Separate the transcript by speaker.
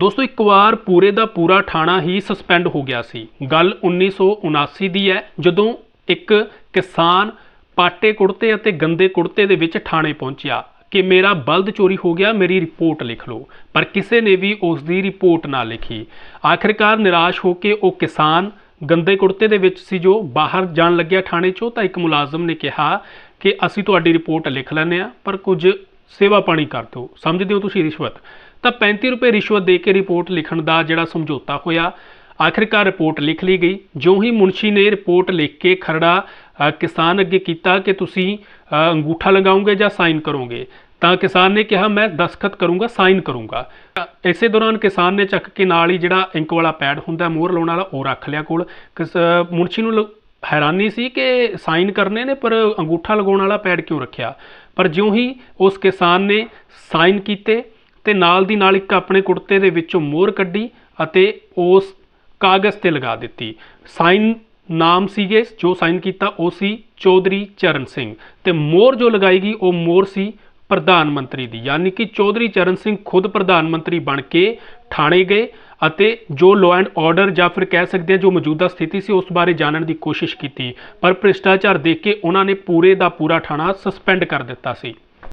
Speaker 1: ਦੋਸਤੋ, ਇੱਕ ਵਾਰ ਪੂਰੇ ਦਾ ਪੂਰਾ ਥਾਣਾ ਹੀ ਸਸਪੈਂਡ ਹੋ ਗਿਆ ਸੀ। ਗੱਲ 1979 ਦੀ ਹੈ, ਜਦੋਂ ਇੱਕ ਕਿਸਾਨ ਪਾਟੇ ਕੁੜਤੇ ਅਤੇ ਗੰਦੇ ਕੁੜਤੇ ਦੇ ਵਿੱਚ ਥਾਣੇ ਪਹੁੰਚਿਆ ਕਿ ਮੇਰਾ ਬਲਦ ਚੋਰੀ ਹੋ ਗਿਆ, ਮੇਰੀ ਰਿਪੋਰਟ ਲਿਖ ਲਓ। ਪਰ ਕਿਸੇ ਨੇ ਵੀ ਉਸ ਦੀ ਰਿਪੋਰਟ ਨਾ ਲਿਖੀ। ਆਖਿਰਕਾਰ ਨਿਰਾਸ਼ ਹੋ ਕੇ ਉਹ ਕਿਸਾਨ ਗੰਦੇ ਕੁੜਤੇ ਦੇ ਵਿੱਚ ਸੀ ਜੋ ਬਾਹਰ ਜਾਣ ਲੱਗਿਆ ਥਾਣੇ ਚੋਂ, ਤਾਂ ਇੱਕ ਮੁਲਾਜ਼ਮ ਨੇ ਕਿਹਾ ਕਿ ਅਸੀਂ ਤੁਹਾਡੀ ਰਿਪੋਰਟ ਲਿਖ ਲੈਂਦੇ ਆ ਪਰ ਕੁਝ ਸੇਵਾ ਪਾਣੀ ਕਰ ਦਿਓ। ਸਮਝਦੇ ਹੋ ਤੁਸੀਂ ਰਿਸ਼ਵਤ? ਤਾਂ 35 ਰੁਪਏ ਰਿਸ਼ਵਤ ਦੇ ਕੇ ਰਿਪੋਰਟ ਲਿਖਣ ਦਾ ਜਿਹੜਾ ਸਮਝੌਤਾ ਹੋਇਆ ਆਖਿਰਕਾਰ ਰਿਪੋਰਟ ਲਿਖ ਲਈ ਗਈ। ਜੋ ਹੀ ਮੁਨਸ਼ੀ ਨੇ ਰਿਪੋਰਟ ਲਿਖ ਕੇ ਖਰੜਾ ਕਿਸਾਨ ਅੱਗੇ ਕੀਤਾ ਕਿ ਤੁਸੀਂ ਅੰਗੂਠਾ ਲਗਾਓਗੇ ਜਾਂ ਸਾਈਨ ਕਰੋਗੇ? ਤਾਂ ਕਿਸਾਨ ਨੇ ਕਿਹਾ ਮੈਂ ਦਸਖਤ ਕਰੂੰਗਾ ਸਾਈਨ ਕਰੂੰਗਾ। ਅ, ਇਸੇ ਦੌਰਾਨ ਕਿਸਾਨ ਨੇ ਚੱਕ ਕੇ ਨਾਲ ਹੀ ਜਿਹੜਾ ਇੰਕ ਵਾਲਾ ਪੈਡ ਹੁੰਦਾ ਮੋਹਰ ਲਾਉਣ ਵਾਲਾ ਉਹ ਰੱਖ ਲਿਆ ਕੋਲ। ਕਿਸ- ਮੁਨਸ਼ੀ ਨੂੰ ਲ- ਹੈਰਾਨੀ ਸੀ ਕਿ ਸਾਈਨ ਕਰਨੇ ਨੇ, ਪਰ ਅੰਗੂਠਾ ਲਗਾਉਣ ਵਾਲਾ ਪੈਡ ਕਿਉਂ ਰੱਖਿਆ? ਪਰ ਜਿਉਂ ਹੀ ਉਸ ਕਿਸਾਨ ਨੇ ਸਾਈਨ ਕੀਤੇ ਤੇ ਨਾਲ ਦੀ ਨਾਲ ਇੱਕ ਆਪਣੇ ਕੁੜਤੇ ਦੇ ਵਿੱਚੋਂ ਮੋਹਰ ਕੱਢੀ ਅਤੇ ਉਸ ਕਾਗਜ਼ ਤੇ ਲਗਾ ਦਿੱਤੀ। ਸਾਈਨ ਨਾਮ ਸੀਗੇ, ਜੋ ਸਾਈਨ ਕੀਤਾ ਉਹ ਸੀ ਚੌਧਰੀ ਚਰਨ ਸਿੰਘ ਤੇ ਮੋਹਰ ਜੋ ਲਗਾਈ ਗਈ ਉਹ ਮੋਹਰ ਸੀ ਪ੍ਰਧਾਨ ਮੰਤਰੀ ਦੀ। ਯਾਨੀ ਕਿ ਚੌਧਰੀ ਚਰਨ ਸਿੰਘ ਖੁਦ ਪ੍ਰਧਾਨ ਮੰਤਰੀ ਬਣ ਕੇ ਥਾਣੇ ਗਏ ਅਤੇ ਜੋ ਲਾਅ ਐਂਡ ਆਰਡਰ ਜਾਂ ਫਿਰ ਕਹਿ ਸਕਦੇ ਹਾਂ ਜੋ ਮੌਜੂਦਾ ਸਥਿਤੀ ਸੀ ਉਸ ਬਾਰੇ ਜਾਣਨ ਦੀ ਕੋਸ਼ਿਸ਼ ਕੀਤੀ। ਪਰ ਭ੍ਰਿਸ਼ਟਾਚਾਰ ਦੇਖ ਕੇ ਉਹਨਾਂ ਨੇ ਪੂਰੇ ਦਾ ਪੂਰਾ ਥਾਣਾ ਸਸਪੈਂਡ ਕਰ ਦਿੱਤਾ ਸੀ।